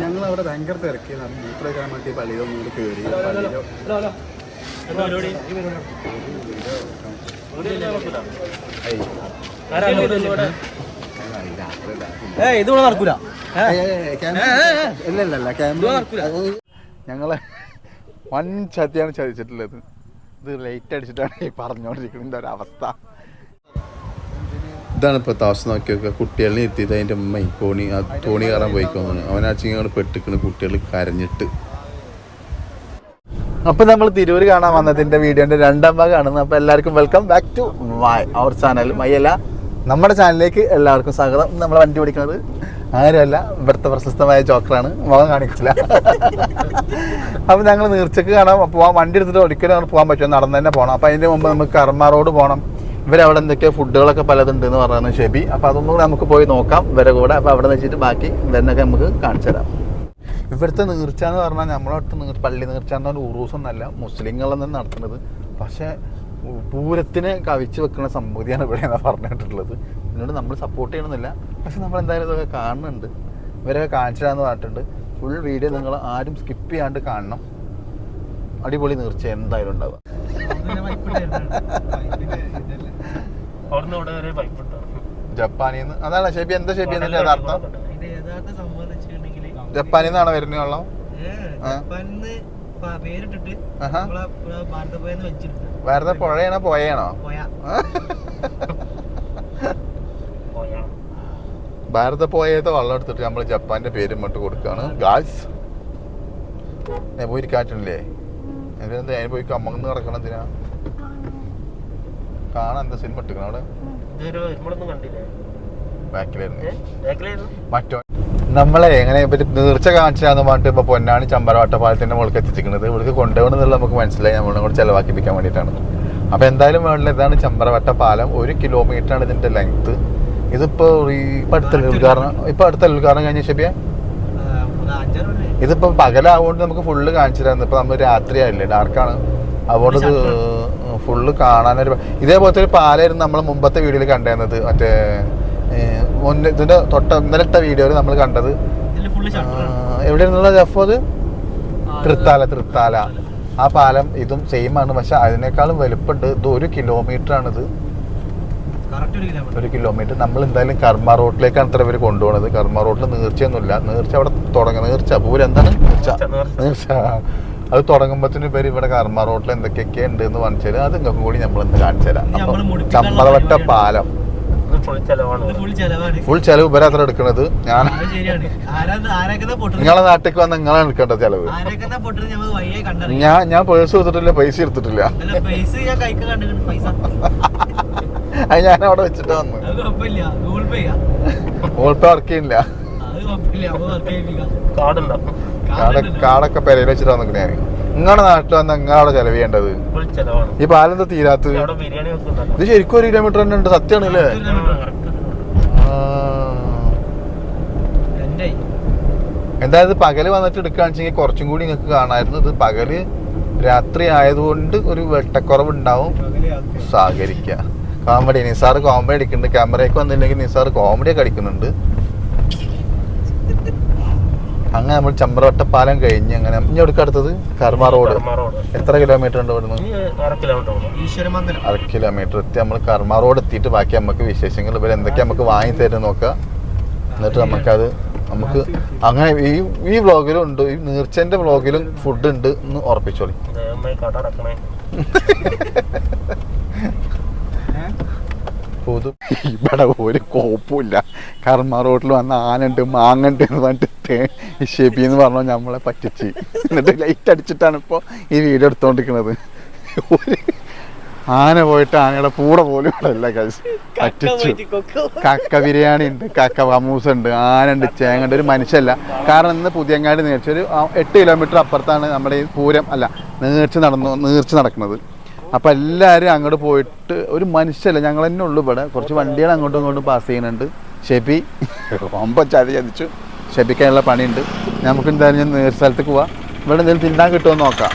ഞങ്ങൾ അവിടെ ഭയങ്കര തിരക്കിയാണ് മൂത്രം വേണ്ടി പള്ളിയിൽ ഒന്നുകൂടി കയറി പള്ളിയിലോ ഇതിവിടെ നടക്കൂല. ഞങ്ങളെ വൻ ചതിയാണ് ചതിച്ചിട്ടുള്ളത്. ഇത് ലൈറ്റ് അടിച്ചിട്ടാണ് ഈ പറഞ്ഞോണ്ടിരിക്കുന്ന ഒരവസ്ഥ ഇതാണ് ഇപ്പോൾ താമസം നോക്കി നോക്കുക കുട്ടികളിനെ എത്തിയത് അതിന്റെ അമ്മ തോണി ആ തോണി കയറാൻ പോയിക്കോന്നു അവനാച്ചിങ്ങോട് പെട്ടിക്കണ് കുട്ടികൾ കരഞ്ഞിട്ട്. അപ്പൊ നമ്മൾ തിരൂര് കാണാൻ വന്നതിന്റെ വീഡിയോന്റെ രണ്ടാം ഭാഗമാണ്. അപ്പൊ എല്ലാവർക്കും welcome back to my our channel മൈയല്ല നമ്മുടെ ചാനലിലേക്ക് എല്ലാവർക്കും സ്വാഗതം. നമ്മൾ വണ്ടി ഓടിക്കുന്നത് ആരുമല്ല ഇവിടുത്തെ പ്രശസ്തമായ ജോക്കറാണ് മുഖം കാണിക്കില്ല. അപ്പൊ ഞങ്ങൾ നീർച്ചക്ക് കാണാൻ പോവാൻ വണ്ടി എടുത്തിട്ട് ഒരിക്കലും അങ്ങനെ പോകാൻ പറ്റുമോ? നടന്ന് തന്നെ പോകണം അപ്പൊ അതിന്റെ മുമ്പ് നമുക്ക് കർമ്മ റോഡ് പോകണം ഇവരവിടെ എന്തൊക്കെയോ ഫുഡുകളൊക്കെ പലതുണ്ട് എന്ന് പറയുന്നത് ഷെബി. അപ്പൊ അതൊന്നും കൂടെ നമുക്ക് പോയി നോക്കാം. ഇവരെ കൂടെ. അപ്പോൾ അവിടെ വെച്ചിട്ട് ബാക്കി ഇവരെന്നൊക്കെ നമുക്ക് കാണിച്ചു തരാം. ഇവിടുത്തെ നീർച്ച എന്ന് പറഞ്ഞാൽ നമ്മളോട്ട് നീർ പള്ളി നീർച്ച എന്ന് പറഞ്ഞാൽ ഉറൂസൊന്നല്ല മുസ്ലിങ്ങളെന്നാണ് നടത്തുന്നത്. പക്ഷേ പൂരത്തിനെ കവിച്ച് വെക്കുന്ന സംഭൂതിയാണ് ഇവിടെ എന്നാണ് പറഞ്ഞിട്ടുള്ളത്. ഇതിനോട് നമ്മൾ സപ്പോർട്ട് ചെയ്യണമെന്നില്ല. പക്ഷെ നമ്മൾ എന്തായാലും ഇതൊക്കെ കാണുന്നുണ്ട്. ഇവരൊക്കെ കാണിച്ചിടാന്ന് പറഞ്ഞിട്ടുണ്ട്. ഫുൾ വീഡിയോ നിങ്ങൾ ആരും സ്കിപ്പ് ചെയ്യാണ്ട് കാണണം. അടിപൊളി നീർച്ച എന്തായാലും ഉണ്ടാവുക. അവിടുന്ന് ഇവിടെ വരെ പൈപ്പ് ജപ്പാനിൽ നിന്ന് അതാണ് ഷേബി എന്താ ഷേബി എന്നിട്ട് യഥാർത്ഥം ഇത് യഥാർത്ഥ സംഭവം എന്ന് വെച്ചിട്ടുണ്ടെങ്കിൽ ജപ്പാനിൽ നിന്നാണ് വരുന്നത് വെള്ളം? ജപ്പാനിന്ന് പ- പേരിട്ടിട്ട് ആഹാ. നമ്മളെ ഭാരതപ്പുഴന്ന് വെച്ചിട്ടുണ്ട്. വേറെ പുഴയാണോ പോയാണോ പോയാ പോയാ ഭാരത പോയത് വെള്ളം എടുത്തിട്ട് നമ്മൾ ജപ്പാന്റെ പേര് ഇങ്ങോട്ട് കൊടുക്കുകയാണ്. ഗാൾസ് ഞാൻ പോയി കാറ്റില്ലേ എന്തിനാ പോയി കമ്മന്ന് കിടക്കണം എന്തിനാ? കാണാൻ എന്താ സിനിമ ഇട്ടിക്കണം അവിടെ? ബാക്കിലായിരുന്നു. മറ്റോ നമ്മളെ എങ്ങനെ ഇവർ നീർച്ച കാണിച്ചാന്ന് പറഞ്ഞിട്ട് ഇപ്പൊ പൊന്നാണി ചമ്പരവട്ട പാലത്തിന്റെ മുകളിൽ എത്തിച്ചിരിക്കുന്നത്. ഇവിടേക്ക് കൊണ്ടുപോകണമെന്നുള്ള നമുക്ക് മനസ്സിലായി. നമ്മളെ കൂടെ ചെലവാക്കിപ്പിക്കാൻ വേണ്ടിയിട്ടാണ്. അപ്പൊ എന്തായാലും വേണ്ടില്ല ഇതാണ് ചമ്പരവട്ട പാലം ഒരു കിലോമീറ്റർ ആണ് ഇതിന്റെ ലെങ്ത് ഇതിപ്പോ ഇപ്പൊ അടുത്ത ഉദ്ഘാടനം? ഇപ്പൊ അടുത്ത ഉദ്ഘാടനം കഴിഞ്ഞ മണി ഇതിപ്പോ പകലാവുകൊണ്ട് നമുക്ക് ഫുള്ള് കാണിച്ചു തരാം. ഇപ്പൊ നമ്മൾ രാത്രിയായില്ലേ ഡാർക്കാണ് അതുകൊണ്ട് ഫുള്ള് കാണാനൊരു ഇതേപോലത്തെ ഒരു പാലായിരുന്നു നമ്മൾ മുമ്പത്തെ വീഡിയോയിൽ കണ്ടിരുന്നത് മറ്റേ മുന്നേ ഇതിന്റെ തൊട്ട ഇന്നലത്തെ വീഡിയോയിൽ നമ്മൾ കണ്ടത്. ഇതിൽ ഫുള്ള് ഷട്ടറാണ് എവിടെ നിന്നുള്ള ജഫോ അത്? തൃത്താല തൃത്താല. ആ പാലം ഇതും സെയിം ആണ്. പക്ഷെ അതിനേക്കാളും വലുപ്പമുണ്ട് ഇത് ഒരു കിലോമീറ്റർ ആണിത്. ഒരു കിലോമീറ്റർ നമ്മൾ എന്തായാലും കർമ്മ റോഡിലേക്കാണ് ഇത്ര പേര് കൊണ്ടുപോകുന്നത് കർമ്മ റോഡിൽ നീർച്ചയൊന്നുമില്ല. നീർച്ച അവിടെ തുടങ്ങുക നീർച്ച പൂരം എന്താണ്? നീർച്ച. നീർച്ച. അത് തുടങ്ങുമ്പോഴത്തേന് പേര് ഇവിടെ കർമ്മ റോഡിൽ എന്തൊക്കെയൊക്കെ ഉണ്ട് എന്ന് പറഞ്ഞാൽ അത് നിങ്ങൾക്കും കൂടി നമ്മൾ ഇന്ന് കാണിച്ചു തരാം. ചമ്പളവട്ട പാലം. ഫുൾ ചെലവാണ്. ഫുൾ ചെലവാണ്. ഫുൾ ചെലവ് ഇവരെ അത്ര എടുക്കണത്. ഞാൻ നിങ്ങളെ നാട്ടിൽ വന്ന് നിങ്ങളാണ് എടുക്കേണ്ട ചെലവ്. ഞാൻ ഞാൻ പേഴ്സ് എടുത്തിട്ടില്ല പൈസ എടുത്തിട്ടില്ല. അത് ഞാൻ അവിടെ വെച്ചിട്ട് വന്നു. ഗൂഗിൾ പേ വർക്ക് ചെയ്യുന്നില്ല. കാടൊക്കെ പെരയിൽ വെച്ചിട്ട് ഞാൻ നിങ്ങളുടെ നാട്ടിൽ വന്ന് നിങ്ങളവിടെ ചെലവ് ചെയ്യേണ്ടത് ഈ പാലെന്താ തീരാത്തത്? ഇത് ശരിക്കും ഒരു കിലോമീറ്റർ തന്നെ ഉണ്ട് സത്യമാണ് അല്ലേ എന്തായാലും പകൽ വന്നിട്ട് എടുക്കുകയാണെന്ന് കുറച്ചും കൂടി നിങ്ങൾക്ക് കാണാമായിരുന്നു. ഇത് പകൽ രാത്രി ആയതുകൊണ്ട് ഒരു വെട്ടക്കുറവ് ഉണ്ടാവും സഹകരിക്കുക കോമഡി നിസാർ കോമഡി അടിക്കുന്നുണ്ട് ക്യാമറയൊക്കെ വന്നില്ലെങ്കിൽ നിസാർ കോമഡി ഒക്കെ അടിക്കുന്നുണ്ട്. അങ്ങനെ നമ്മൾ ചമ്പ്രവട്ടപ്പാലം കഴിഞ്ഞ് അങ്ങനെ ഇനി അടുത്തത്? കർമ്മ റോഡ്. എത്ര കിലോമീറ്റർ ഉണ്ട് ഇവിടുന്ന് അര കിലോമീറ്റർ എത്തി. നമ്മൾ കർമ്മ റോഡ് എത്തിയിട്ട് ബാക്കി നമുക്ക് വിശേഷങ്ങൾ ഇവർ എന്തൊക്കെ നമുക്ക് വാങ്ങി തരുന്ന നോക്കുക എന്നിട്ട് നമുക്കത് നമുക്ക് അങ്ങനെ ഈ ഈ വ്ളോഗിലും ഉണ്ട്. ഈ നീർച്ചന്റെ വ്ളോഗിലും ഫുഡ് ഉണ്ട് എന്ന് ഉറപ്പിച്ചോളി. പൊതു ഇവിടെ ഒരു കോപ്പുമില്ല. കർമ്മ റോഡിൽ വന്ന ആനണ്ട് മാങ്ങണ്ട് എന്ന് പറഞ്ഞിട്ട് ഷെബി എന്ന് പറഞ്ഞു നമ്മളെ പറ്റിച്ച്. എന്നിട്ട് ലൈറ്റ് അടിച്ചിട്ടാണ് ഇപ്പോൾ ഈ വീഡിയോ എടുത്തോണ്ടിരിക്കുന്നത് ഒരു ആന പോയിട്ട് ആനയുടെ കൂടെ പോലും ഇവിടെ അല്ല പറ്റിച്ചു. കക്ക ബിരിയാണി ഉണ്ട് കക്ക വമൂസ് ഉണ്ട് ആനുണ്ട് ചേങ്ങണ്ട് ഒരു മനുഷ്യല്ല. കാരണം ഇന്ന് പുതിയങ്ങാടി നേർച്ചൊരു എട്ട് കിലോമീറ്റർ അപ്പുറത്താണ് നമ്മുടെ ഈ പൂരം അല്ല നേർച്ച് നടന്നു നേർച്ച് നടക്കുന്നത്. അപ്പോൾ എല്ലാവരും അങ്ങോട്ട് പോയിട്ട് ഒരു മനുഷ്യല്ല ഞങ്ങൾ തന്നെ ഉള്ളു ഇവിടെ. കുറച്ച് വണ്ടികൾ അങ്ങോട്ടും ഇങ്ങോട്ടും പാസ് ചെയ്യുന്നുണ്ട്. ഷെബി ഒമ്പ ചതി ചതിച്ചു. ഷെബിക്കാനുള്ള പണിയുണ്ട്. നമുക്ക് എന്തായാലും ഞാൻ നേരെ സ്ഥലത്തേക്ക് പോവാം. ഇവിടെ എന്തെങ്കിലും തിന്നാൻ കിട്ടുമോ നോക്കാം.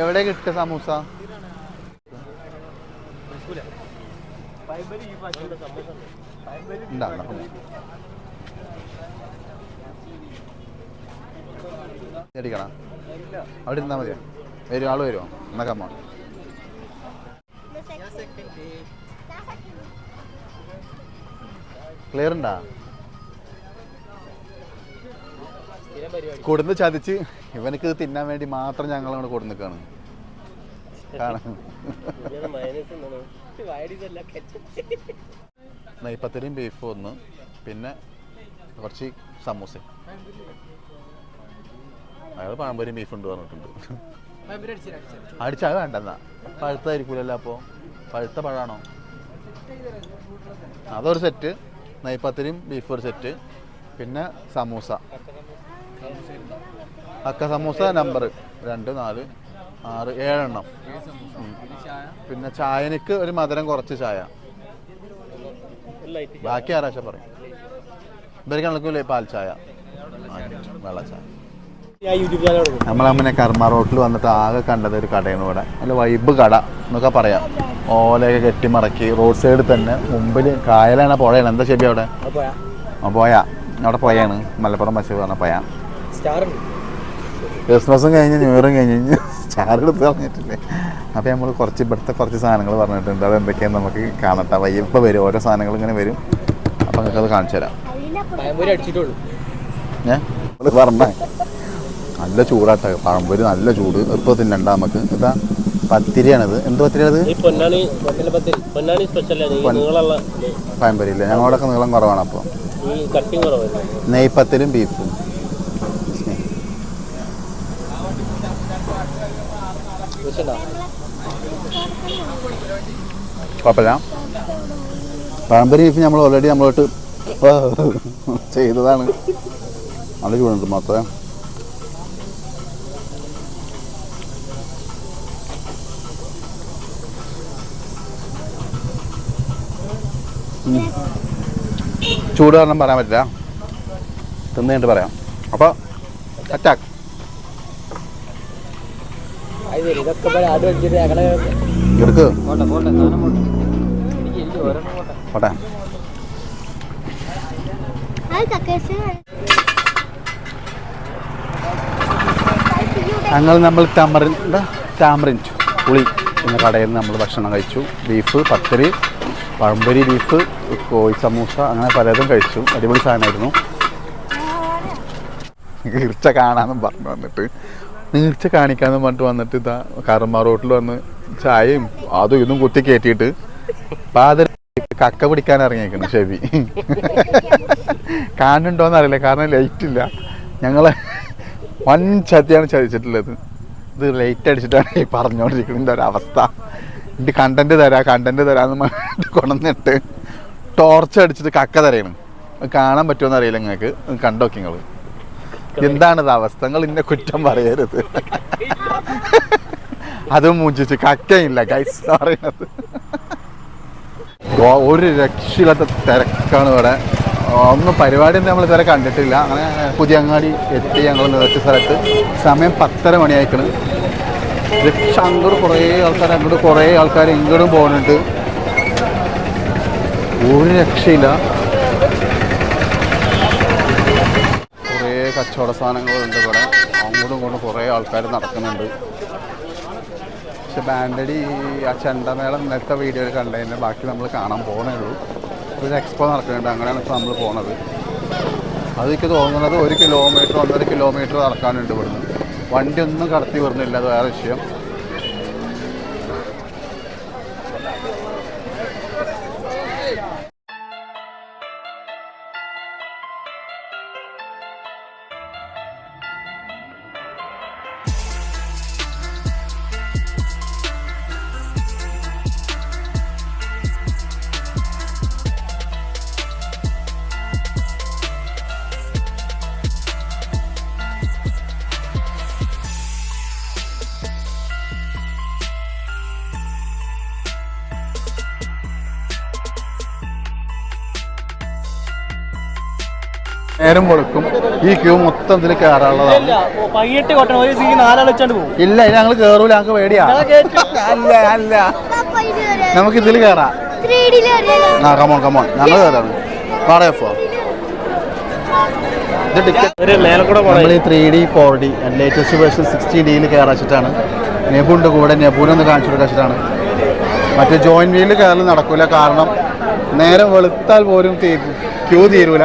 എവിടെ കിട്ടുക സമൂസ? അവിടെ ഇരുന്നാ മതിയോ? വരും ആൾ വരുമോ എന്നാ കമ്മ ക്ലിയർ ഉണ്ടാ? കൊടുന്ന് ചതിച്ച് ഇവനക്ക് തിന്നാൻ വേണ്ടി മാത്രം ഞങ്ങൾ അങ്ങോട്ട് കൊടുന്ന് നിൽക്കാണ് കാണാം. ബീഫ് ഒന്ന് പിന്നെ കുറച്ച് സമൂസ അയാൾ പഴംപൊരിയും ബീഫ് ഉണ്ട് പറഞ്ഞിട്ടുണ്ട്. അടിച്ചാൽ വേണ്ടെന്നാ. പഴുത്തായിരിക്കൂലല്ലോ അപ്പോൾ പഴുത്ത പഴാണോ? അതൊരു സെറ്റ്. നെയ്പത്തിരിയും ബീഫ് ഒരു സെറ്റ്. പിന്നെ സമൂസ. അക്ക സമൂസ നമ്പർ രണ്ട് നാല് ആറ് ഏഴെണ്ണം. പിന്നെ ചായനിക്ക് ഒരു മധുരം കുറച്ച് ചായ. ബാക്കി ആരാശ പറയും? ഇവർക്ക് നടക്കൂലേ പാൽ ചായ? വെള്ളച്ചായ വെള്ള ചായ. നമ്മളമ്മനെ കർമ്മ റോട്ടിൽ വന്നിട്ട് ആകെ കണ്ടത് ഒരു കടയാണ് ഇവിടെ. നല്ല വൈബ് കട എന്നൊക്കെ പറയാം. ഓലയൊക്കെ കെട്ടിമറക്കി. റോഡ് സൈഡിൽ തന്നെ മുമ്പിൽ കായലാണ് പുഴയാണ്. എന്താ ശരി അവിടെ? പോയാ. അവിടെ പോയാണ് മലപ്പുറം ബസ് പറഞ്ഞ പോയാ സ്റ്റാർ ക്രിസ്മസും കഴിഞ്ഞ് ന്യൂ ഇയറും കഴിഞ്ഞ്. പറഞ്ഞിട്ടില്ലേ എടുത്ത് കളഞ്ഞിട്ടില്ലേ? അപ്പോൾ നമ്മൾ കുറച്ച് ഇവിടുത്തെ കുറച്ച് സാധനങ്ങൾ പറഞ്ഞിട്ടുണ്ട്. അത് എന്തൊക്കെയാന്ന് നമുക്ക് കാണട്ടെ ഇപ്പോൾ വരും. ഓരോ സാധനങ്ങൾ ഇങ്ങനെ വരും. അപ്പോൾ നിങ്ങൾക്ക് അത് കാണിച്ചു തരാം. ഞാൻ പറഞ്ഞ നല്ല ചൂടാട്ടെ പഴംപൊരി നല്ല ചൂട്. ഇപ്പം തിന്നണ്ട നമുക്ക്. ഇതാ പത്തിരിയാണിത്. എന്ത് പത്തിരിയാണിത്? പഴംപൊരി ഇല്ല ഞങ്ങളോടൊക്കെ നീളം കുറവാണ് അപ്പോൾ നെയ്പത്തിലും ബീഫും? കുഴപ്പമില്ല. പഴംപൊരി ബീഫ് നമ്മൾ ഓൾറെഡി നമ്മളോട്ട് ചെയ്തതാണ്. നല്ല ചൂടുണ്ട് മാത്രമേ. ചൂട് കാരണം പറയാൻ പറ്റില്ല. തിന്നു കഴിഞ്ഞിട്ട് പറയാം. അപ്പോൾ അറ്റാക്ക് എടുക്ക്. ഞങ്ങൾ നമ്മൾ ടമറിന്റെ ടാമറിൻ പുളി എന്ന കടയിൽ നിന്ന് നമ്മൾ ഭക്ഷണം കഴിച്ചു. ബീഫ് പത്തരി പഴംപൊരി ബീഫ് കോഴി സമൂസ അങ്ങനെ പലതും കഴിച്ചു. അടിപൊളി സാധനമായിരുന്നു. നീർച്ച കാണാമെന്നും പറഞ്ഞു വന്നിട്ട്. നീർച്ച കാണിക്കാമെന്ന് പറഞ്ഞിട്ട് വന്നിട്ട് ഇതാ കാരന്മാർ റോട്ടിൽ വന്ന് ചായയും അതും ഇതും കുത്തി കയറ്റിയിട്ട് പാതിര കക്ക പിടിക്കാൻ ഇറങ്ങിയേക്കണം ചെവി. കാണുന്നുണ്ടോന്ന് അറിയില്ല. കാരണം ലൈറ്റ് ഇല്ല. ഞങ്ങളെ വൻ ചതിയാണ് ചതിച്ചിട്ടുള്ളത്. ഇത് ലൈറ്റ് അടിച്ചിട്ടാണ് ഈ പറഞ്ഞുകൊണ്ടിരിക്കുന്നതിന്റെ ഒരവസ്ഥ ഇത് കണ്ടന്റ് തരാ കണ്ടന്റ് തരാന്ന് പറഞ്ഞിട്ട് ടോർച്ച് അടിച്ചിട്ട് കക്ക തരയാണ്. കാണാൻ പറ്റുമെന്ന് അറിയില്ല നിങ്ങൾക്ക്. കണ്ടോക്കി നിങ്ങൾ എന്താണിത് അവസ്ഥ? നിങ്ങൾ ഇന്നെ കുറ്റം പറയരുത്. അതും മൂഞ്ചിച്ച് കക്കയില്ല ഗൈസ് പറയുന്നത്. ഒരു രക്ഷയില്ലാത്ത തിരക്കാണ് ഇവിടെ. ഒന്നും പരിപാടി ഒന്നും നമ്മൾ ഇതുവരെ കണ്ടിട്ടില്ല. അങ്ങനെ പുതിയ അങ്ങാടി എത്തി ഞങ്ങൾ നിർത്തിയ സ്ഥലത്ത്. സമയം പത്തര മണിയായിക്കണ്. രക്ഷ അങ്ങോട്ട് കുറേ ആൾക്കാർ അങ്ങോട്ട് കുറേ ആൾക്കാർ ഇങ്ങോട്ടും പോകുന്നുണ്ട്. ഒരു രക്ഷയില്ല. കുറേ കച്ചവട സാധനങ്ങളുണ്ട് ഇവിടെ. അങ്ങോട്ടും ഇങ്ങോട്ടും കുറേ ആൾക്കാർ നടക്കുന്നുണ്ട്. പക്ഷെ ബാൻഡടി ആ ചെണ്ടമേളം ഇന്നത്തെ വീഡിയോയിൽ കണ്ടതിന്റെ ബാക്കി നമ്മൾ കാണാൻ പോകണേ ഉള്ളൂ. ഒരു എക്സ്പോ നടക്കുന്നുണ്ട്. അങ്ങനെയാണ് ഇപ്പോൾ നമ്മൾ പോണത്. അതെനിക്ക് തോന്നുന്നത് ഒരു കിലോമീറ്റർ ഒന്നര കിലോമീറ്റർ നടക്കാനുണ്ട് ഇവിടുന്ന്. വണ്ടി ഒന്നും കടത്തി വരുന്നില്ല അത് വേറെ വിഷയം. നേരം കൊടുക്കും. ഈ ക്യൂ മൊത്തം ഇതിൽ കയറാനുള്ളതാണ് പയ്യട്ട് കൊട്ടണം. ഒരു സീ നാലാൾ വെച്ചാണ്ട് പോകും. ഇല്ല ഞങ്ങൾ കയറൂല ഞങ്ങൾക്ക് പേടിയാ. അല്ല അല്ല. നമുക്ക് ഇതിൽ കയറാം ആ കമോൺ കമോൺ ഞങ്ങൾ കയറാണ് പറയപ്പോ ഇത് ടിക്കറ്റ് ഒരു മേലക്കൂടെ നമ്മൾ ഈ three D four D latest version sixty ഡിയിൽ കയറാൻ വെച്ചിട്ടാണ്. നെബുണ്ട് കൂടെ നെബുനൊന്ന് കാണിച്ചു കൊടുക്കാണ് മറ്റേ ജോയിൻ വീലിൽ കയറൽ നടക്കൂല. കാരണം നേരം വെളുത്താൽ പോലും ക്യൂ തീരൂല.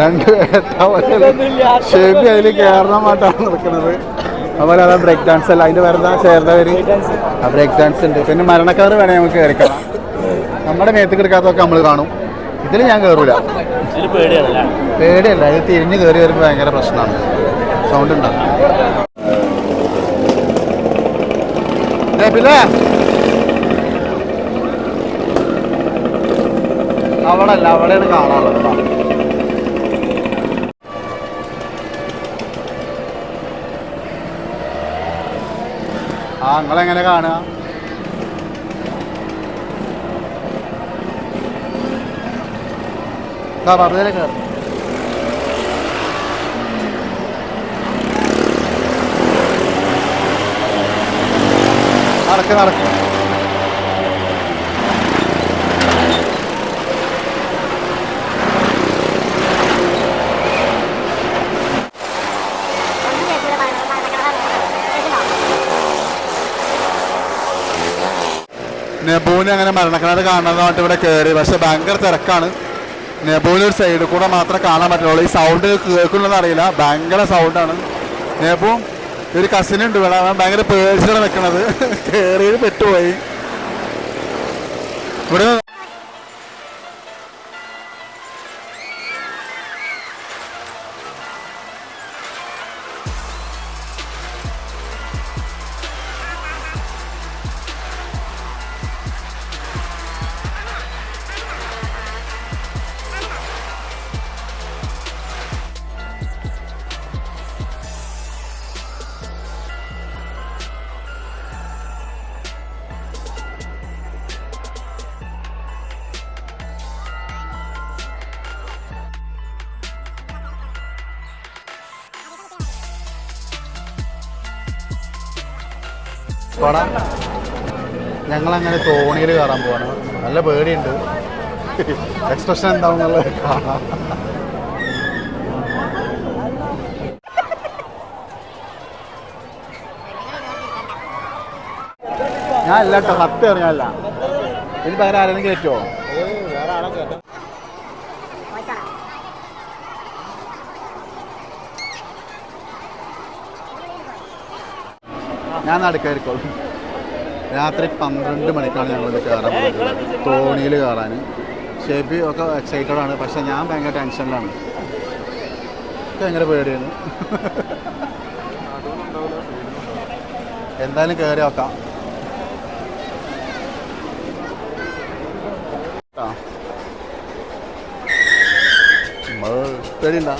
രണ്ട് ഷേബി അതിൽ കയറണമായിട്ടാണ് നടക്കുന്നത് അതുപോലെ അതാ ബ്രേക്ക് ഡാൻസ് അല്ല. അതിന്റെ വേറെ ചേർന്ന പേര്? ആ ബ്രേക്ക് ഡാൻസ് ഉണ്ട്. പിന്നെ മരണക്കാർ വേണേൽ നമുക്ക് കയറിക്കാം നമ്മുടെ മേത്ത് കിടക്കാത്തൊക്കെ നമ്മൾ കാണും. ഇതിൽ ഞാൻ കയറൂല പേടിയല്ല. ഇത് തിരിഞ്ഞ് കയറി വരുമ്പോൾ ഭയങ്കര പ്രശ്നമാണ്. സൗണ്ട് പിന്നെ അവിടെ അല്ല അവിടെയാണ് കാണാനുള്ളത്. ആ നിങ്ങളെങ്ങനെ കാണുക? വെറുതെ നടക്ക് നടക്ക്. നെബൂന് അങ്ങനെ മരണക്കിണർ കാണുന്നതായിട്ട് ഇവിടെ കയറി പക്ഷെ ഭയങ്കര തിരക്കാണ്. നെബൂന് ഒരു സൈഡിൽ കൂടെ മാത്രമേ കാണാൻ പറ്റുള്ളൂ. ഈ സൗണ്ട് കേൾക്കുന്നുണ്ടെന്ന് അറിയില്ല. ഭയങ്കര സൗണ്ടാണ് നെബു ഒരു കസിൻ ഉണ്ട് ഇവിടെ. അവൻ ഭയങ്കര പേടിച്ചാണ് നിൽക്കണത് കയറിയത് പെട്ടുപോയി. ഇവിടെ പോടാ. ഞങ്ങളങ്ങനെ തോണിയിൽ കയറാൻ പോവാണ്. നല്ല പേടിയുണ്ട്. എക്സ്പ്രഷൻ എന്താവുന്നുള്ളത് കാണാം. ഞാൻ അല്ല കേട്ടോ സത്യം അറിയാനല്ല ഇതിന് പകരം ആരെങ്കിലും കയറ്റുമോ ഞാൻ നടക്കായിരിക്കും. രാത്രി പന്ത്രണ്ട് മണിക്കാണ് ഞങ്ങൾ കയറാൻ പോകുന്നത് തോണിയിൽ കയറാൻ. ഷേബി ഒക്കെ എക്സൈറ്റഡ് ആണ്. പക്ഷെ ഞാൻ ഭയങ്കര ടെൻഷനിലാണ് ഭയങ്കര പേടിയാണ്. എന്തായാലും കയറി നോക്കാം. പേടിയുണ്ട?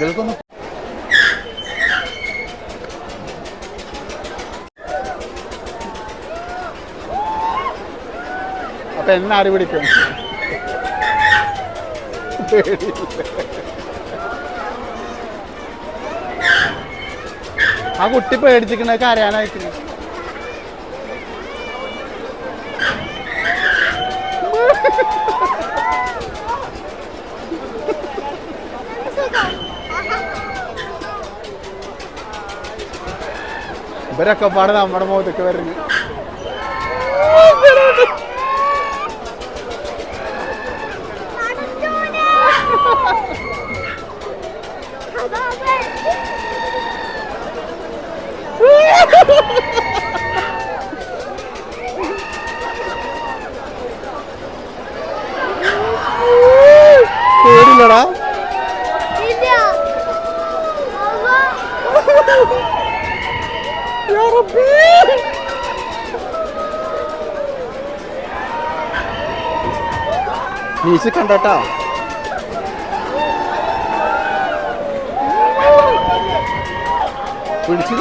ഇതിൽക്കൊന്നും അപ്പൊ എന്നെ ആര് പിടിക്കും. ആ കുട്ടി പേടിച്ചിരിക്കണ കരയാനായിട്ട് ഇവരൊക്കെ പാട് നമ്മുടെ മുഖത്തേക്ക് നീച്ച് കണ്ടോട്ടാ പിടിച്ചു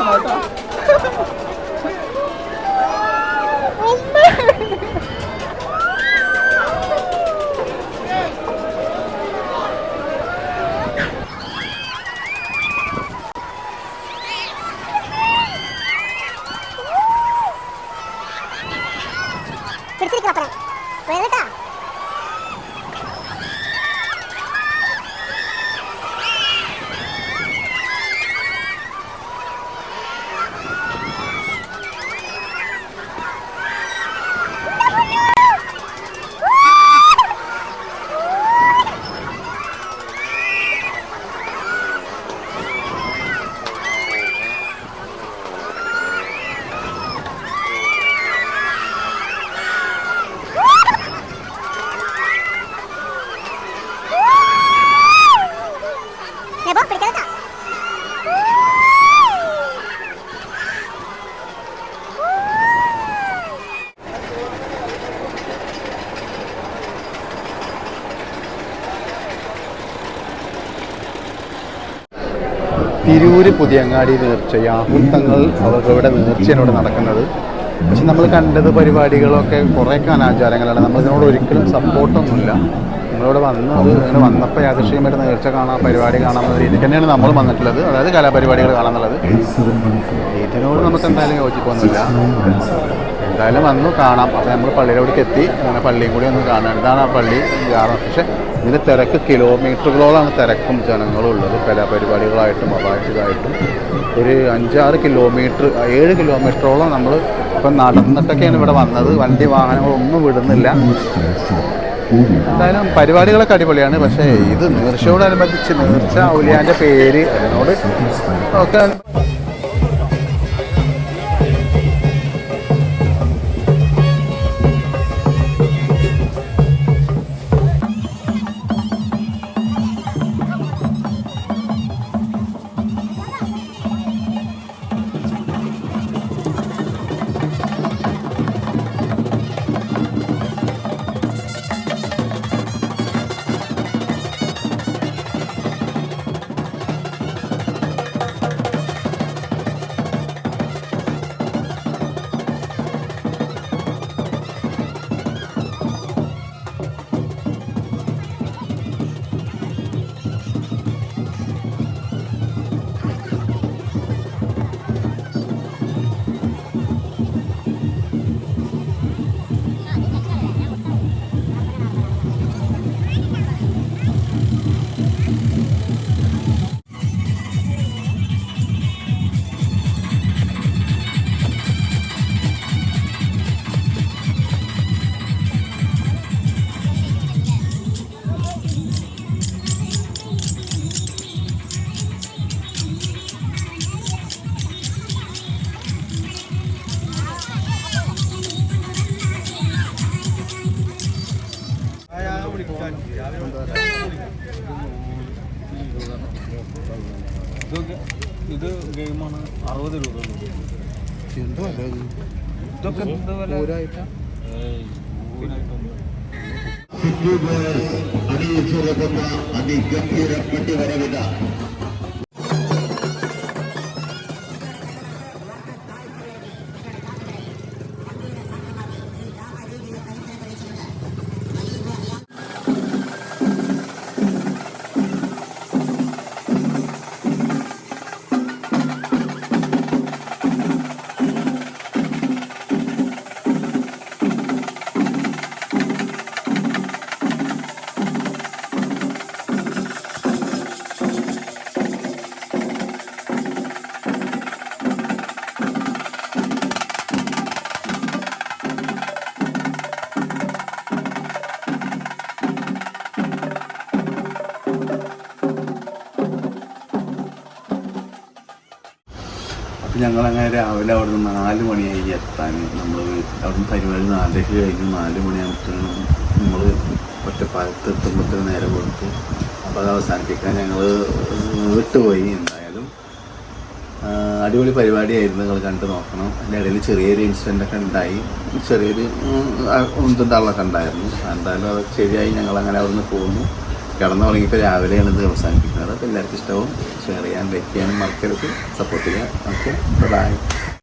പുതിയങ്ങാടി നേർച്ച യാഹൂൽ തങ്ങൾ ഇവിടെ നേർച്ചയാണ് ഇവിടെ നടക്കുന്നത്. പക്ഷെ നമ്മൾ കണ്ടത് പരിപാടികളൊക്കെ കുറേ അനാചാരങ്ങളാണ്. നമ്മൾ ഇതിനോട് ഒരിക്കലും സപ്പോർട്ടൊന്നുമില്ല നമ്മളിവിടെ വന്നത് ഇങ്ങനെ വന്നപ്പോൾ യാദൃശ്യമായിട്ട് നേർച്ച കാണാം പരിപാടി കാണാം എന്ന രീതിക്ക് തന്നെയാണ് നമ്മൾ വന്നിട്ടുള്ളത്. അതായത് കലാപരിപാടികൾ കാണാമെന്നുള്ളത്. ഇതിനോട് നമുക്ക് എന്തായാലും യോജിപ്പൊന്നുമില്ല. എന്തായാലും വന്നു കാണാം. അപ്പോൾ നമ്മൾ പള്ളിയിലോടേക്ക് എത്തി. അങ്ങനെ പള്ളിയും കൂടി ഒന്ന് കാണാം. എന്താണ് ആ പള്ളി. പക്ഷേ ഇതിന്റെ തിരക്ക് കിലോമീറ്ററുകളോളാണ് തിരക്കും ജനങ്ങളും ഉള്ളത്. കലാപരിപാടികളായിട്ടും അതായിട്ടും ഒരു അഞ്ചാറ് കിലോമീറ്റർ ഏഴ് കിലോമീറ്ററോളം നമ്മൾ ഇപ്പം നടന്നിട്ടൊക്കെയാണ് ഇവിടെ വന്നത്. വണ്ടി വാഹനങ്ങളൊന്നും വിടുന്നില്ല. എന്തായാലും പരിപാടികളൊക്കെ അടിപൊളിയാണ്. പക്ഷേ ഇത് നേർച്ചയോടനുബന്ധിച്ച് നേർച്ച ഔലിയാന്റെ പേര് അതിനോട് ഒക്കെ ഇതൊക്കെ എന്ത് അണിയിച്ചുറക്കുന്ന അതിഗംഭീര ഏയ്, ഞങ്ങളങ്ങനെ രാവിലെ അവിടെ നിന്ന് നാല് മണിയായി എത്താൻ. നമ്മൾ അവിടുന്ന് പരിപാടി നാലരയ്ക്ക് കഴിഞ്ഞ് നാല് മണിയാകുമ്പോഴത്തേനും നമ്മൾ ഒറ്റപ്പാലത്ത് എത്തുമ്പോഴത്തേനും നേരെ കൊടുത്തു അപ്പോൾ അത് അവസാനിപ്പിക്കാൻ ഞങ്ങൾ വിട്ടുപോയി എന്തായാലും. അടിപൊളി പരിപാടിയായിരുന്നു നിങ്ങൾ കണ്ടു നോക്കണം. അതിന്റെ ഇടയിൽ ചെറിയൊരു ഇൻസിഡന്റ് ഒക്കെ ഉണ്ടായി. ചെറിയൊരു ഉന്തും തള്ളൊക്കെ ഉണ്ടായിരുന്നു. എന്തായാലും അത് ശരിയായി ഞങ്ങളങ്ങനെ അവിടെ നിന്ന് പോന്നു കിടന്നുറങ്ങിയപ്പോൾ രാവിലെയാണ് ഇത് അവസാനിപ്പിക്കുന്നത് അപ്പോൾ എല്ലാവർക്കും ഇഷ്ടവും. ഷെയർ ചെയ്യാൻ ലൈക്ക് ചെയ്യാനും മറക്കരുത്. സപ്പോർട്ട് ചെയ്യാൻ. Okay bye